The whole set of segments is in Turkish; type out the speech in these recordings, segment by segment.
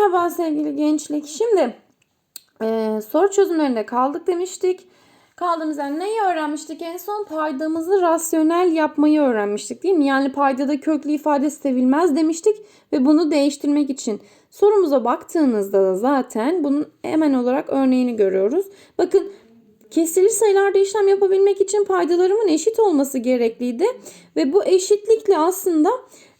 Merhaba sevgili gençlik. Şimdi e, soru çözümlerinde kaldık demiştik. Kaldığımız yerden neyi öğrenmiştik? En son paydamızı rasyonel yapmayı öğrenmiştik değil mi? Yani paydada köklü ifade sevilmez demiştik ve bunu değiştirmek için sorumuza baktığınızda da zaten bunun hemen olarak örneğini görüyoruz. Bakın Kesirli sayılarda işlem yapabilmek için paydalarımın eşit olması gerekliydi. Ve bu eşitlikle aslında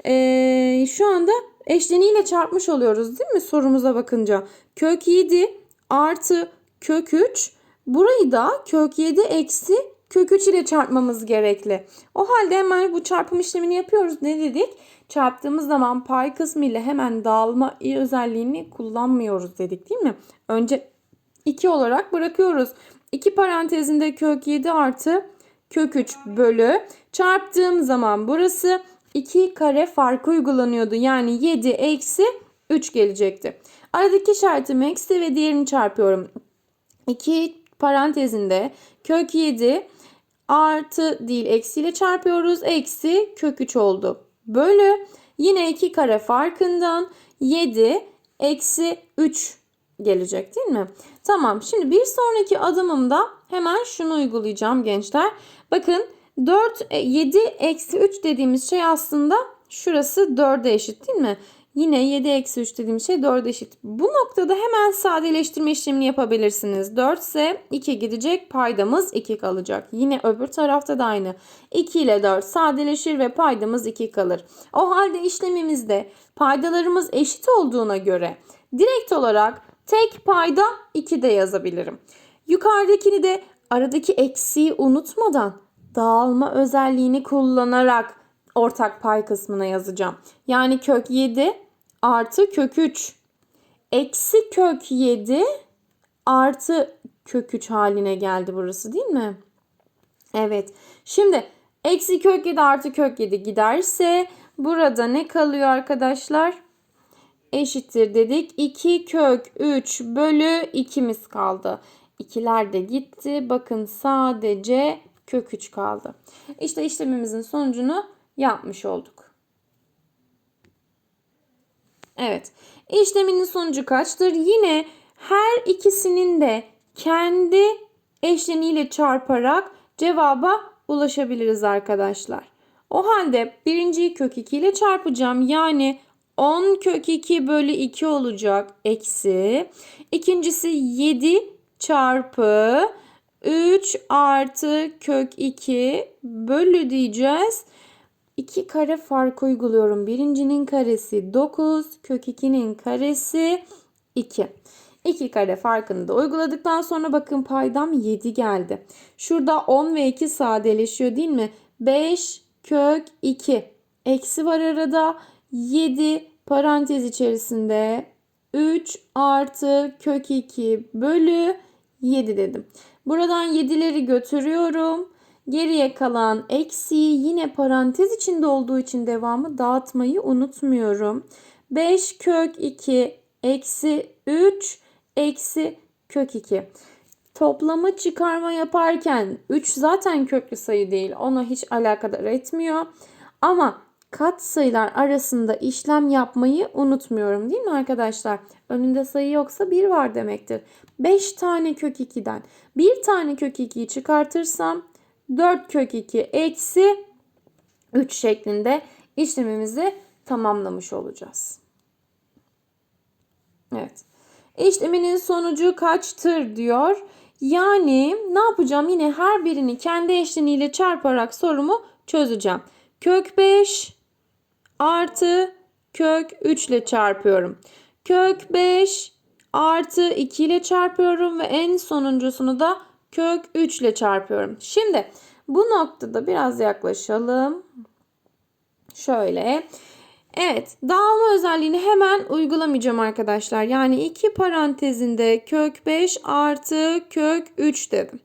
eee, şu anda eşleniğiyle çarpmış oluyoruz değil mi sorumuza bakınca? Kök 7 artı kök 3 burayı da kök 7 eksi kök 3 ile çarpmamız gerekli. O halde hemen bu çarpım işlemini yapıyoruz. Ne dedik? Çarptığımız zaman pay kısmı ile hemen dağılma özelliğini kullanmıyoruz dedik değil mi? Önce 2 olarak bırakıyoruz. 2 parantezinde kök 7 artı kök 3 bölü çarptığım zaman burası 2 kare farkı uygulanıyordu. Yani 7 eksi 3 gelecekti. Aradaki işaretimi eksi ve diğerini çarpıyorum. 2 parantezinde kök 7 artı değil eksiyle çarpıyoruz. Eksi kök 3 oldu. Bölü yine 2 kare farkından 7 eksi 3 gelecek değil mi? Tamam şimdi bir sonraki adımımda hemen şunu uygulayacağım gençler. Bakın 4, 7 eksi 3 dediğimiz şey aslında şurası 4'e eşit değil mi? Yine 7 eksi 3 dediğimiz şey 4'e eşit. Bu noktada hemen sadeleştirme işlemini yapabilirsiniz. 4 ise 2 gidecek paydamız 2 kalacak. Yine öbür tarafta da aynı. 2 ile 4 sadeleşir ve paydamız 2 kalır. O halde işlemimizde paydalarımız eşit olduğuna göre direkt olarak tek payda 2 de yazabilirim. Yukarıdakini de aradaki eksiği unutmadan dağılma özelliğini kullanarak ortak pay kısmına yazacağım. Yani kök 7 artı kök 3 eksi kök 7 artı kök 3 haline geldi burası değil mi? Evet. Şimdi eksi kök 7 artı kök 7 giderse burada ne kalıyor arkadaşlar? Eşittir dedik. 2 kök 3 bölü 2'miz kaldı. İkiler de gitti. Bakın sadece kök 3 kaldı. İşte işlemimizin sonucunu yapmış olduk. Evet. İşleminin sonucu kaçtır? Yine her ikisinin de kendi eşleniğiyle çarparak cevaba ulaşabiliriz arkadaşlar. O halde birinciyi kök 2 ile çarpacağım. Yani 10 kök 2 bölü 2 olacak. Eksi. İkincisi 7 çarpı 3 artı kök 2 bölü diyeceğiz. 2 kare fark uyguluyorum. Birincinin karesi 9, kök 2'nin karesi 2. 2 kare farkını da uyguladıktan sonra bakın paydam 7 geldi. Şurada 10 ve 2 sadeleşiyor değil mi? 5 kök 2. Eksi var arada. 7 parantez içerisinde 3 artı kök 2 bölü 7 dedim. Buradan 7'leri götürüyorum. Geriye kalan eksiği yine parantez içinde olduğu için devamı dağıtmayı unutmuyorum. 5 kök 2 eksi 3 eksi kök 2. Toplama çıkarma yaparken 3 zaten köklü sayı değil. Ona hiç alakadar etmiyor. Ama kat sayılar arasında işlem yapmayı unutmuyorum değil mi arkadaşlar? Önünde sayı yoksa 1 var demektir. 5 tane kök 2'den 1 tane kök 2'yi çıkartırsam 4 kök 2 eksi 3 şeklinde işlemimizi tamamlamış olacağız. Evet. İşleminin sonucu kaçtır diyor. Yani ne yapacağım? Yine her birini kendi eşleniğiyle çarparak sorumu çözeceğim. Kök 5 artı kök 3 ile çarpıyorum. Kök 5 artı 2 ile çarpıyorum ve en sonuncusunu da kök 3 ile çarpıyorum. Şimdi bu noktada biraz yaklaşalım. Şöyle. Evet dağılma özelliğini hemen uygulamayacağım arkadaşlar. Yani 2 parantezinde kök 5 artı kök 3 dedim.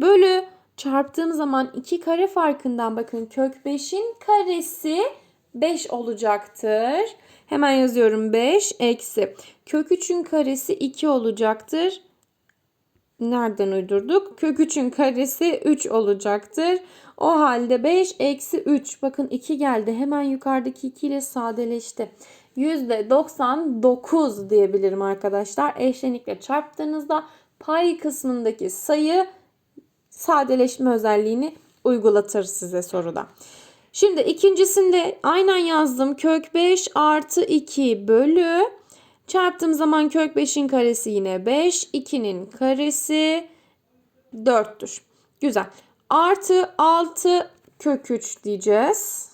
Bölü çarptığım zaman 2 kare farkından bakın kök 5'in karesi 5 olacaktır. Hemen yazıyorum 5 eksi. Kök 3'ün karesi 2 olacaktır. Nereden uydurduk? Kök 3'ün karesi 3 olacaktır. O halde 5 eksi 3. Bakın 2 geldi. Hemen yukarıdaki 2 ile sadeleşti. %99 diyebilirim arkadaşlar. Eşlenikle çarptığınızda pay kısmındaki sayı sadeleşme özelliğini uygulatır size soruda. Şimdi ikincisinde aynen yazdım. Kök 5 artı 2 bölü çarptığım zaman kök 5'in karesi yine 5. 2'nin karesi 4'tür. Güzel. Artı 6 kök 3 diyeceğiz.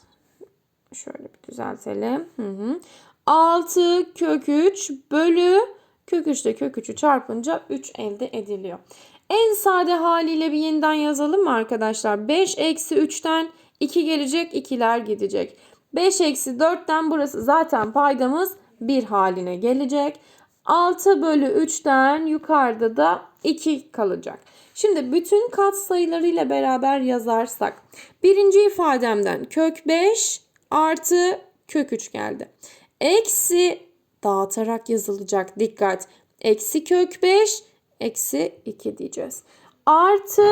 Şöyle bir düzeltelim. Hı hı. 6 kök 3 bölü kök 3 ile kök 3'ü çarpınca 3 elde ediliyor. En sade haliyle bir yeniden yazalım mı arkadaşlar? 5 eksi 3'ten 2 gelecek, 2'ler gidecek. 5 eksi 4'ten burası zaten paydamız 1 haline gelecek. 6 bölü 3'ten yukarıda da 2 kalacak. Şimdi bütün kat sayılarıyla beraber yazarsak birinci ifademden kök 5 artı kök 3 geldi. Eksi dağıtarak yazılacak dikkat. Eksi kök 5 eksi 2 diyeceğiz. Artı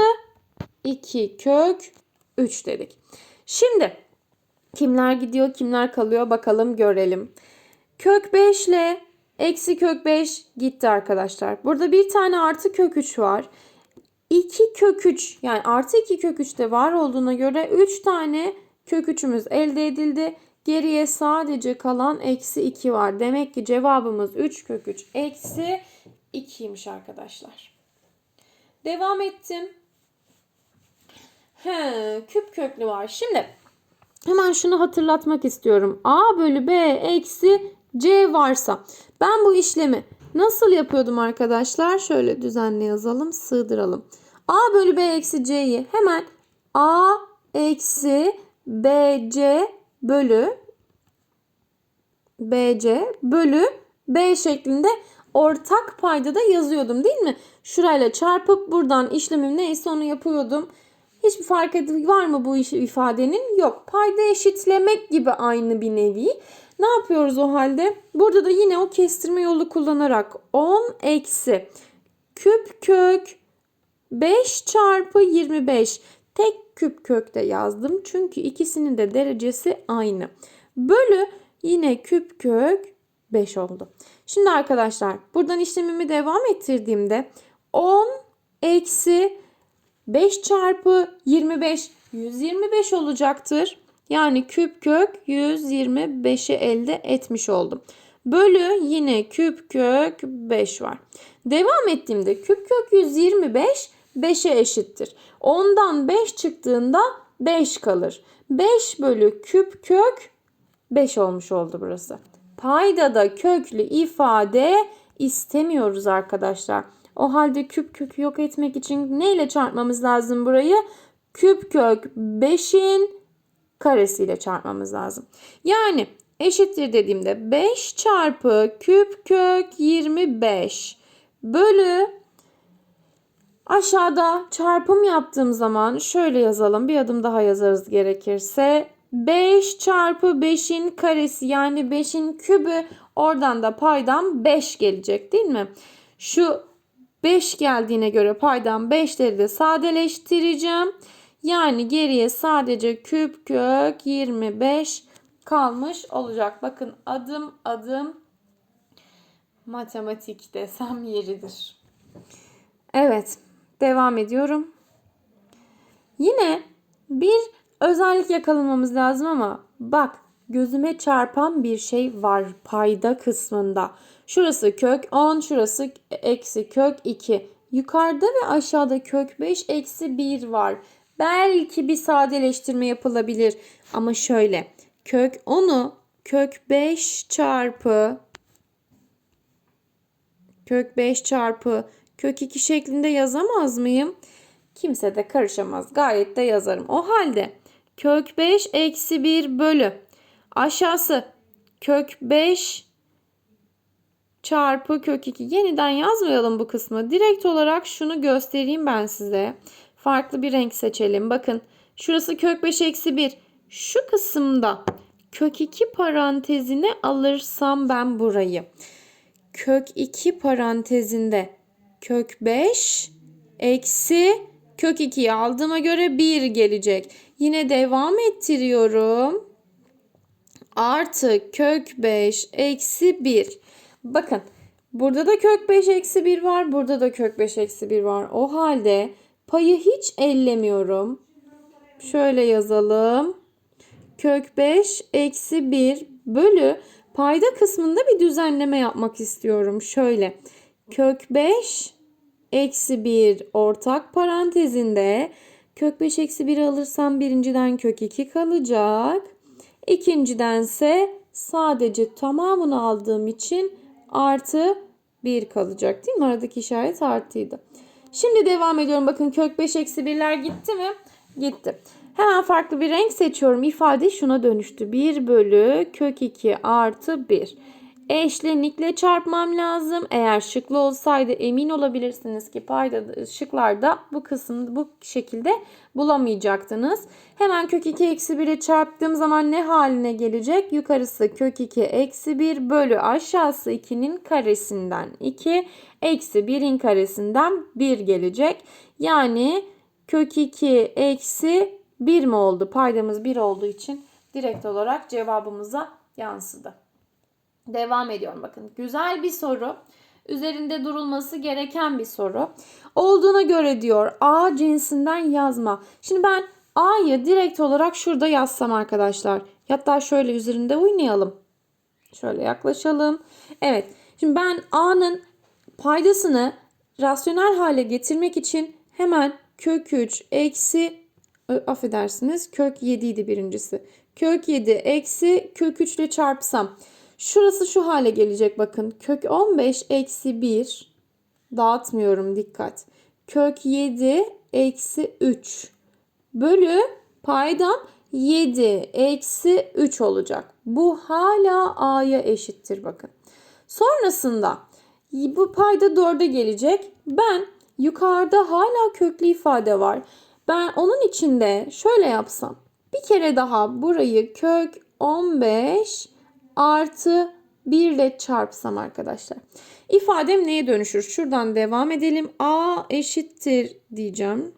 2 kök 3 dedik. Şimdi kimler gidiyor kimler kalıyor bakalım görelim. Kök 5 ile eksi kök 5 gitti arkadaşlar. Burada bir tane artı kök 3 var. 2 kök 3 yani artı 2 kök 3 de var olduğuna göre 3 tane kök 3'ümüz elde edildi. Geriye sadece kalan eksi 2 var. Demek ki cevabımız 3 kök 3 eksi 2'ymiş arkadaşlar. Devam ettim. He, küp köklü var. Şimdi hemen şunu hatırlatmak istiyorum. A bölü B eksi C varsa ben bu işlemi nasıl yapıyordum arkadaşlar? Şöyle düzenli yazalım, sığdıralım. A bölü B eksi C'yi hemen A eksi BC bölü BC bölü B şeklinde ortak payda da yazıyordum değil mi? Şurayla çarpıp buradan işlemim neyse onu yapıyordum. Hiçbir fark var mı bu ifadenin? Yok. Payda eşitlemek gibi aynı bir nevi. Ne yapıyoruz o halde? Burada da yine o kestirme yolu kullanarak 10 eksi küp kök 5 çarpı 25 tek küp kökte yazdım. Çünkü ikisinin de derecesi aynı. Bölü yine küp kök 5 oldu. Şimdi arkadaşlar buradan işlemimi devam ettirdiğimde 10 eksi 5 çarpı 25 125 olacaktır. Yani küp kök 125'i elde etmiş oldum. Bölü yine küp kök 5 var. Devam ettiğimde küp kök 125 5'e eşittir. 10'dan 5 çıktığında 5 kalır. 5 bölü küp kök 5 olmuş oldu burası. Payda da köklü ifade istemiyoruz arkadaşlar. O halde küp kökü yok etmek için neyle çarpmamız lazım burayı? Küp kök 5'in karesiyle çarpmamız lazım. Yani eşittir dediğimde 5 çarpı küp kök 25 bölü aşağıda çarpım yaptığım zaman şöyle yazalım. Bir adım daha yazarız gerekirse. 5 çarpı 5'in karesi yani 5'in kübü oradan da paydan 5 gelecek değil mi? Şu 5 geldiğine göre paydan 5'leri de sadeleştireceğim. Yani geriye sadece küp kök 25 kalmış olacak. Bakın adım adım matematik desem yeridir. Evet devam ediyorum. Yine bir özellik yakalamamız lazım ama bak gözüme çarpan bir şey var payda kısmında. Şurası kök 10, şurası eksi kök 2. Yukarıda ve aşağıda kök 5 eksi 1 var. Belki bir sadeleştirme yapılabilir. Ama şöyle kök 10'u kök 5 çarpı kök 5 çarpı kök 2 şeklinde yazamaz mıyım? Kimse de karışamaz. Gayet de yazarım. O halde kök 5 eksi 1 bölü aşağısı kök 5 çarpı kök 2. Yeniden yazmayalım bu kısmı. Direkt olarak şunu göstereyim ben size. Farklı bir renk seçelim. Bakın şurası kök 5 eksi 1. Şu kısımda kök 2 parantezine alırsam ben burayı. Kök 2 parantezinde kök 5 eksi kök 2'yi aldığıma göre 1 gelecek. Yine devam ettiriyorum. artı kök 5 eksi 1. Bakın burada da kök 5 eksi 1 var. Burada da kök 5 eksi 1 var. O halde payı hiç ellemiyorum. Şöyle yazalım. Kök 5 eksi 1 bölü payda kısmında bir düzenleme yapmak istiyorum. Şöyle kök 5 eksi 1 ortak parantezinde kök 5 eksi 1 alırsam birinciden kök 2 kalacak. İkincidense sadece tamamını aldığım için artı 1 kalacak değil mi? Aradaki işaret artıydı. Şimdi devam ediyorum. Bakın kök 5 eksi 1'ler gitti mi? Gitti. Hemen farklı bir renk seçiyorum. İfade şuna dönüştü. 1 bölü kök 2 artı 1. Eşlenikle çarpmam lazım. Eğer şıklı olsaydı emin olabilirsiniz ki payda şıklarda bu kısım bu şekilde bulamayacaktınız. Hemen kök 2 eksi 1'e çarptığım zaman ne haline gelecek? Yukarısı kök 2 eksi 1 bölü aşağısı 2'nin karesinden 2 eksi 1'in karesinden 1 gelecek. Yani kök 2 eksi 1 mi oldu? Paydamız 1 olduğu için direkt olarak cevabımıza yansıdı. Devam ediyorum bakın. Güzel bir soru. Üzerinde durulması gereken bir soru. Olduğuna göre diyor A cinsinden yazma. Şimdi ben A'yı direkt olarak şurada yazsam arkadaşlar. Hatta şöyle üzerinde oynayalım. Şöyle yaklaşalım. Evet. Şimdi ben A'nın paydasını rasyonel hale getirmek için hemen kök 3 eksi affedersiniz kök 7 idi birincisi. Kök 7 eksi kök 3 ile çarpsam. Şurası şu hale gelecek bakın. Kök 15 eksi 1 dağıtmıyorum dikkat. Kök 7 eksi 3 bölü paydam 7 eksi 3 olacak. Bu hala a'ya eşittir bakın. Sonrasında bu payda 4'e gelecek. Ben yukarıda hala köklü ifade var. Ben onun içinde şöyle yapsam. Bir kere daha burayı kök 15 artı 1 ile çarpsam arkadaşlar. İfadem neye dönüşür? Şuradan devam edelim. A eşittir diyeceğim.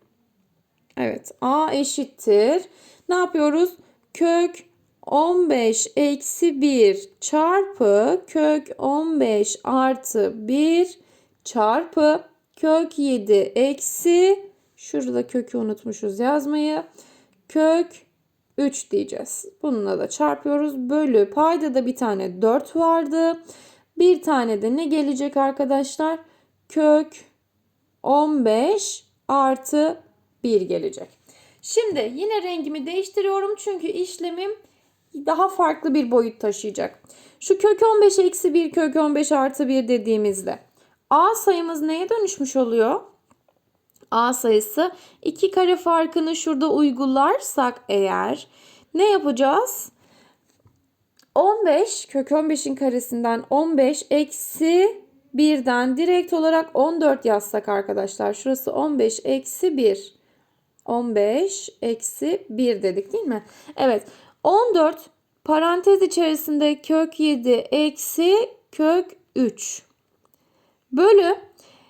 Evet A eşittir. Ne yapıyoruz? Kök 15 eksi 1 çarpı kök 15 artı 1 çarpı kök 7 eksi şurada kökü unutmuşuz yazmayı. Kök 3 diyeceğiz. Bununla da çarpıyoruz. Bölü payda da bir tane 4 vardı. Bir tane de ne gelecek arkadaşlar? Kök 15 artı 1 gelecek. Şimdi yine rengimi değiştiriyorum çünkü işlemim daha farklı bir boyut taşıyacak. Şu kök 15 eksi 1 kök 15 artı 1 dediğimizde A sayımız neye dönüşmüş oluyor? A sayısı 2 kare farkını şurada uygularsak eğer ne yapacağız? 15 kök 15'in karesinden 15 eksi 1'den direkt olarak 14 yazsak arkadaşlar. Şurası 15 eksi 1. 15 eksi 1 dedik değil mi? Evet 14 parantez içerisinde kök 7 eksi kök 3 bölü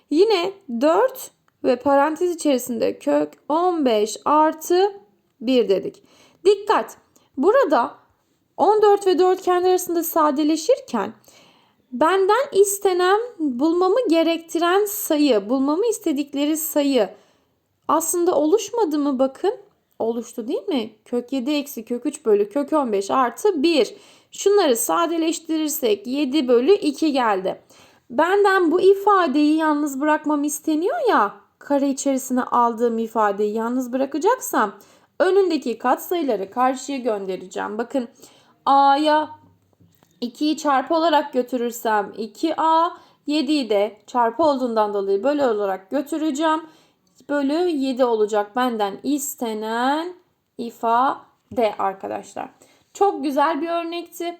yine 4 ve parantez içerisinde kök 15 artı 1 dedik. Dikkat! Burada 14 ve 4 kendi arasında sadeleşirken benden istenen bulmamı gerektiren sayı, bulmamı istedikleri sayı aslında oluşmadı mı bakın? Oluştu değil mi? Kök 7 eksi kök 3 bölü kök 15 artı 1. Şunları sadeleştirirsek 7 bölü 2 geldi. Benden bu ifadeyi yalnız bırakmam isteniyor ya kare içerisine aldığım ifadeyi yalnız bırakacaksam önündeki katsayıları karşıya göndereceğim. Bakın A'ya 2'yi çarpı olarak götürürsem 2A 7'yi de çarpı olduğundan dolayı böyle olarak götüreceğim. Bölü 7 olacak benden istenen ifade arkadaşlar. Çok güzel bir örnekti.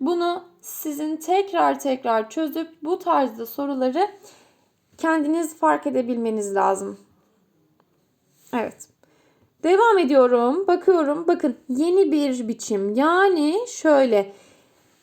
Bunu sizin tekrar tekrar çözüp bu tarzda soruları kendiniz fark edebilmeniz lazım. Evet. Devam ediyorum. Bakıyorum. Bakın yeni bir biçim. Yani şöyle.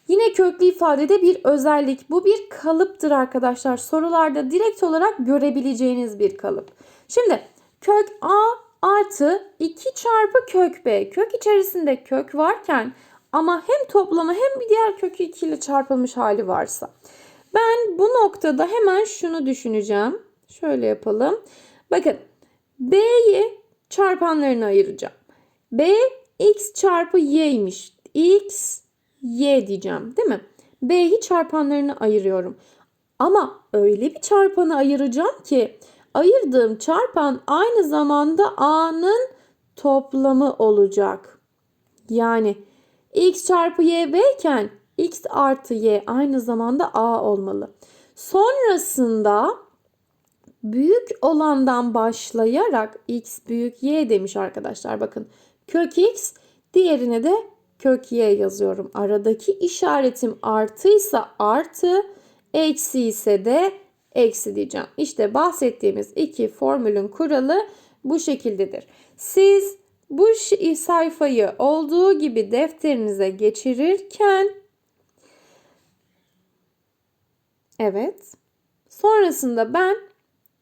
Yine köklü ifadede bir özellik. Bu bir kalıptır arkadaşlar. Sorularda direkt olarak görebileceğiniz bir kalıp. Şimdi kök A artı 2 çarpı kök B. Kök içerisinde kök varken ama hem toplama hem bir diğer kökü 2 ile çarpılmış hali varsa. Ben bu noktada hemen şunu düşüneceğim. Şöyle yapalım. Bakın B'yi çarpanlarına ayıracağım. B x çarpı y'ymiş. x y diyeceğim değil mi? B'yi çarpanlarına ayırıyorum. Ama öyle bir çarpanı ayıracağım ki ayırdığım çarpan aynı zamanda A'nın toplamı olacak. Yani x çarpı y b iken x artı y aynı zamanda a olmalı. Sonrasında büyük olandan başlayarak x büyük y demiş arkadaşlar. Bakın kök x diğerine de kök y yazıyorum. Aradaki işaretim artıysa artı eksi ise de eksi diyeceğim. İşte bahsettiğimiz iki formülün kuralı bu şekildedir. Siz bu sayfayı olduğu gibi defterinize geçirirken evet sonrasında ben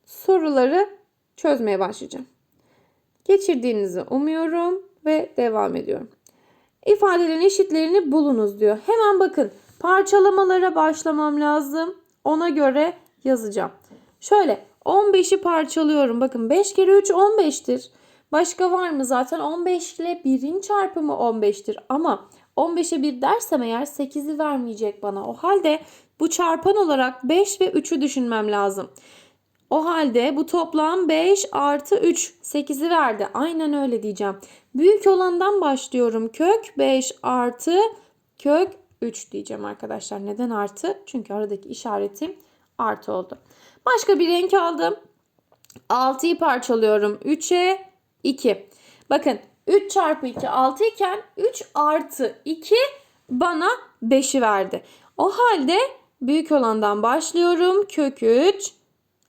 soruları çözmeye başlayacağım. Geçirdiğinizi umuyorum ve devam ediyorum. İfadelerin eşitlerini bulunuz diyor. Hemen bakın parçalamalara başlamam lazım. Ona göre yazacağım. Şöyle 15'i parçalıyorum. Bakın 5 kere 3 15'tir. Başka var mı? Zaten 15 ile 1'in çarpımı 15'tir. Ama 15'e 1 dersem eğer 8'i vermeyecek bana. O halde bu çarpan olarak 5 ve 3'ü düşünmem lazım. O halde bu toplam 5 artı 3 8'i verdi. Aynen öyle diyeceğim. Büyük olandan başlıyorum. Kök 5 artı kök 3 diyeceğim arkadaşlar. Neden artı? Çünkü aradaki işaretim artı oldu. Başka bir renk aldım. 6'yı parçalıyorum. 3'e 2. Bakın 3 çarpı 2 6 iken 3 artı 2 bana 5'i verdi. O halde büyük olandan başlıyorum. Kök 3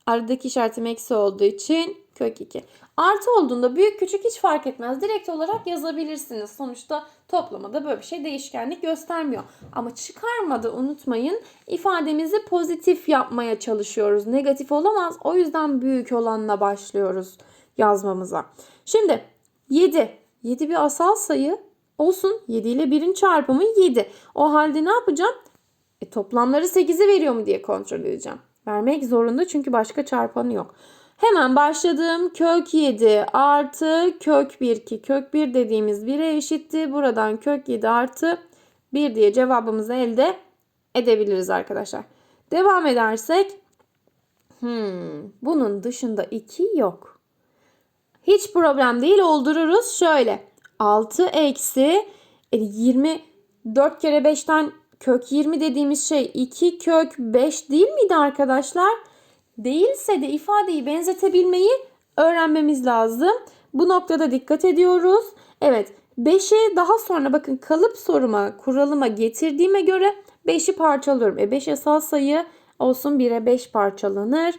aradaki işaretim eksi olduğu için kök 2. Artı olduğunda büyük küçük hiç fark etmez. Direkt olarak yazabilirsiniz. Sonuçta toplamada böyle bir şey değişkenlik göstermiyor. Ama çıkarmada unutmayın ifademizi pozitif yapmaya çalışıyoruz. Negatif olamaz. O yüzden büyük olanla başlıyoruz yazmamıza. Şimdi 7. 7 bir asal sayı olsun. 7 ile 1'in çarpımı 7. O halde ne yapacağım? E, toplamları 8'i veriyor mu diye kontrol edeceğim. Vermek zorunda çünkü başka çarpanı yok. Hemen başladım. Kök 7 artı kök 1 ki kök 1 dediğimiz 1'e eşitti. Buradan kök 7 artı 1 diye cevabımızı elde edebiliriz arkadaşlar. Devam edersek hmm, bunun dışında 2 yok. Hiç problem değil oldururuz. Şöyle 6 eksi 24 e, kere 5'ten kök 20 dediğimiz şey 2 kök 5 değil miydi arkadaşlar? Değilse de ifadeyi benzetebilmeyi öğrenmemiz lazım. Bu noktada dikkat ediyoruz. Evet 5'i daha sonra bakın kalıp soruma kuralıma getirdiğime göre 5'i parçalıyorum. E 5 esas sayı olsun 1'e 5 parçalanır.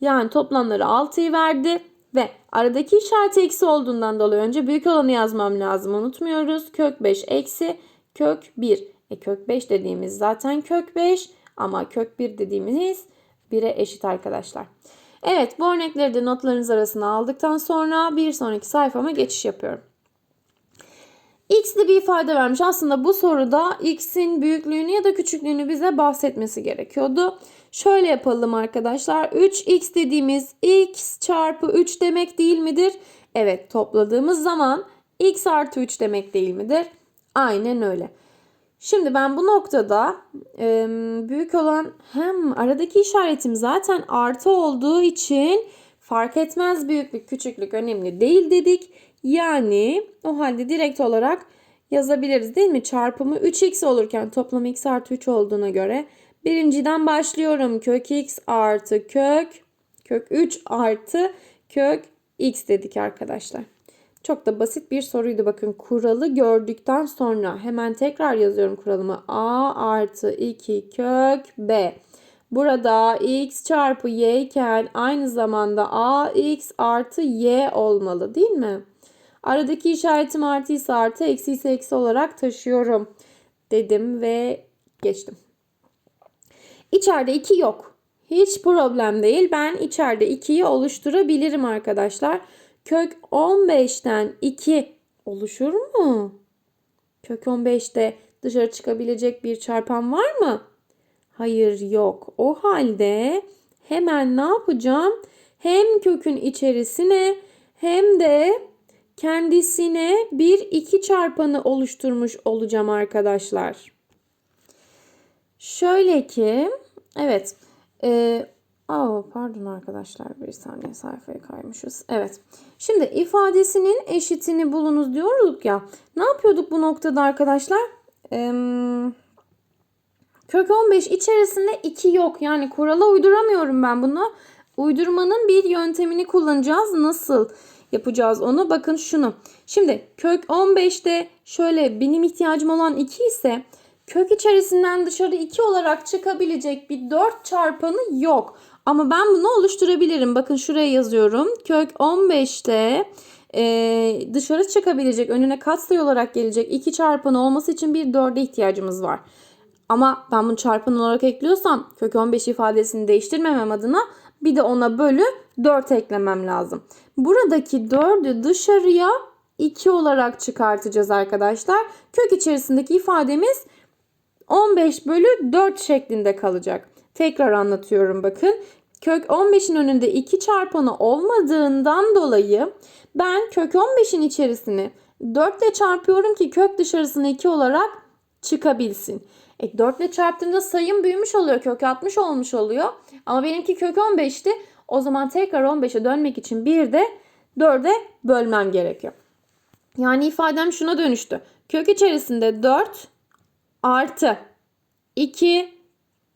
Yani toplamları 6'yı verdi. Ve aradaki işaret eksi olduğundan dolayı önce büyük olanı yazmam lazım. Unutmuyoruz. Kök 5 eksi kök 1. E kök 5 dediğimiz zaten kök 5 ama kök 1 dediğimiz 1'e eşit arkadaşlar. Evet bu örnekleri de notlarınız arasına aldıktan sonra bir sonraki sayfama geçiş yapıyorum. X'li bir ifade vermiş. Aslında bu soruda X'in büyüklüğünü ya da küçüklüğünü bize bahsetmesi gerekiyordu. Şöyle yapalım arkadaşlar. 3x dediğimiz x çarpı 3 demek değil midir? Evet topladığımız zaman x artı 3 demek değil midir? Aynen öyle. Şimdi ben bu noktada e, büyük olan hem aradaki işaretim zaten artı olduğu için fark etmez büyüklük küçüklük önemli değil dedik. Yani o halde direkt olarak yazabiliriz değil mi? Çarpımı 3x olurken toplamı x artı 3 olduğuna göre Birinciden başlıyorum. Kök x artı kök kök 3 artı kök x dedik arkadaşlar. Çok da basit bir soruydu bakın. Kuralı gördükten sonra hemen tekrar yazıyorum kuralımı. a artı 2 kök b. Burada x çarpı y iken aynı zamanda a x artı y olmalı değil mi? Aradaki işaretim artı ise artı eksi ise eksi olarak taşıyorum dedim ve geçtim. İçeride 2 yok. Hiç problem değil. Ben içeride 2'yi oluşturabilirim arkadaşlar. Kök 15'ten 2 oluşur mu? Kök 15'te dışarı çıkabilecek bir çarpan var mı? Hayır yok. O halde hemen ne yapacağım? Hem kökün içerisine hem de kendisine bir iki çarpanı oluşturmuş olacağım arkadaşlar. Şöyle ki evet aa, pardon arkadaşlar bir saniye sayfaya kaymışız. Evet şimdi ifadesinin eşitini bulunuz diyorduk ya. Ne yapıyorduk bu noktada arkadaşlar? Eee Kök 15 içerisinde 2 yok. Yani kurala uyduramıyorum ben bunu. Uydurmanın bir yöntemini kullanacağız. Nasıl yapacağız onu? Bakın şunu. Şimdi kök 15'te şöyle benim ihtiyacım olan 2 ise kök içerisinden dışarı 2 olarak çıkabilecek bir 4 çarpanı yok. Ama ben bunu oluşturabilirim. Bakın şuraya yazıyorum. Kök 15'te e, dışarı çıkabilecek önüne katsayı olarak gelecek 2 çarpanı olması için bir 4'e ihtiyacımız var. Ama ben bunu çarpan olarak ekliyorsam kök 15 ifadesini değiştirmemem adına bir de ona bölü 4 eklemem lazım. Buradaki 4'ü dışarıya 2 olarak çıkartacağız arkadaşlar. Kök içerisindeki ifademiz 15 bölü 4 şeklinde kalacak. Tekrar anlatıyorum bakın. Kök 15'in önünde 2 çarpanı olmadığından dolayı ben kök 15'in içerisini 4 ile çarpıyorum ki kök dışarısına 2 olarak çıkabilsin. E 4 ile çarptığımda sayım büyümüş oluyor. Kök 60 olmuş oluyor. Ama benimki kök 15'ti. O zaman tekrar 15'e dönmek için bir de 4'e bölmem gerekiyor. Yani ifadem şuna dönüştü. Kök içerisinde 4 artı 2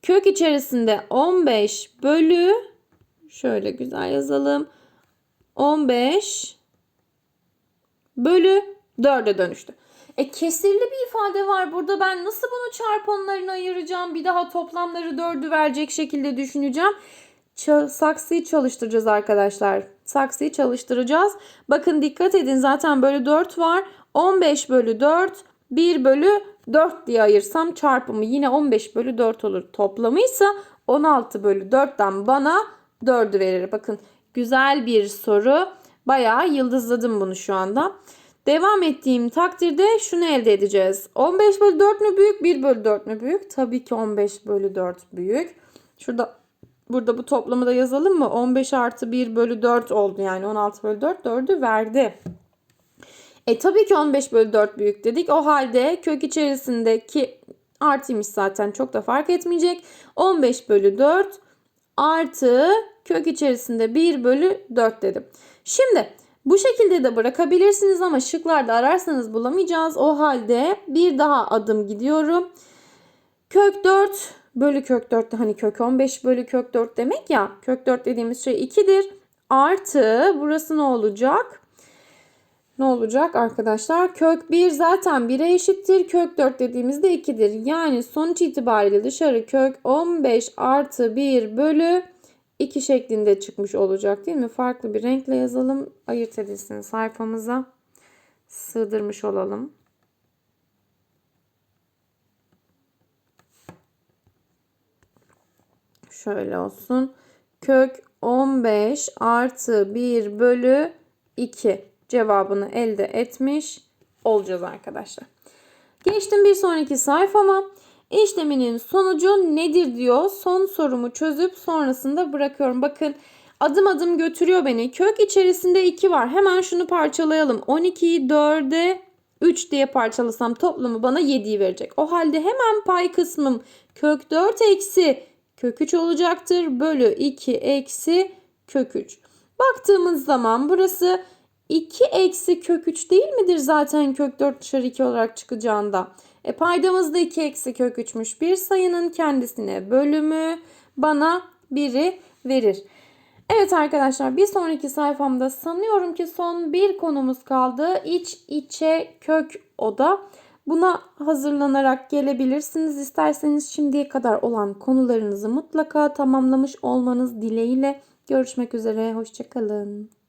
kök içerisinde 15 bölü şöyle güzel yazalım. 15 bölü 4'e dönüştü. E kesirli bir ifade var burada. Ben nasıl bunu çarpanlarına ayıracağım? Bir daha toplamları 4'ü verecek şekilde düşüneceğim. Ç- saksıyı çalıştıracağız arkadaşlar. Saksıyı çalıştıracağız. Bakın dikkat edin zaten böyle 4 var. 15 bölü 4 1 bölü 4 diye ayırsam çarpımı yine 15 bölü 4 olur. Toplamıysa 16 bölü 4'ten bana 4'ü verir. Bakın güzel bir soru. Bayağı yıldızladım bunu şu anda. Devam ettiğim takdirde şunu elde edeceğiz. 15 bölü 4 mü büyük 1 bölü 4 mü büyük? Tabii ki 15 bölü 4 büyük. Şurada burada bu toplamı da yazalım mı? 15 artı 1 bölü 4 oldu yani 16 bölü 4 4'ü verdi. E tabii ki 15 bölü 4 büyük dedik. O halde kök içerisindeki artıymış zaten çok da fark etmeyecek. 15 bölü 4 artı kök içerisinde 1 bölü 4 dedim. Şimdi bu şekilde de bırakabilirsiniz ama şıklarda ararsanız bulamayacağız. O halde bir daha adım gidiyorum. Kök 4 bölü kök 4 de hani kök 15 bölü kök 4 demek ya. Kök 4 dediğimiz şey 2'dir. Artı burası ne olacak? Ne olacak arkadaşlar? Kök 1 zaten 1'e eşittir. Kök 4 dediğimizde 2'dir. Yani sonuç itibariyle dışarı kök 15 artı 1 bölü 2 şeklinde çıkmış olacak değil mi? Farklı bir renkle yazalım. Ayırt edilsin sayfamıza. Sığdırmış olalım. Şöyle olsun. Kök 15 artı 1 bölü 2 cevabını elde etmiş olacağız arkadaşlar. Geçtim bir sonraki sayfama. İşleminin sonucu nedir diyor. Son sorumu çözüp sonrasında bırakıyorum. Bakın adım adım götürüyor beni. Kök içerisinde 2 var. Hemen şunu parçalayalım. 12'yi 4'e 3 diye parçalasam toplamı bana 7'yi verecek. O halde hemen pay kısmım kök 4 eksi kök 3 olacaktır. Bölü 2 eksi kök 3. Baktığımız zaman burası 2 eksi kök 3 değil midir zaten kök 4 dışarı 2 olarak çıkacağında? E paydamız da 2 eksi kök 3'müş. Bir sayının kendisine bölümü bana 1'i verir. Evet arkadaşlar bir sonraki sayfamda sanıyorum ki son bir konumuz kaldı. İç içe kök oda. Buna hazırlanarak gelebilirsiniz. İsterseniz şimdiye kadar olan konularınızı mutlaka tamamlamış olmanız dileğiyle. Görüşmek üzere. Hoşçakalın.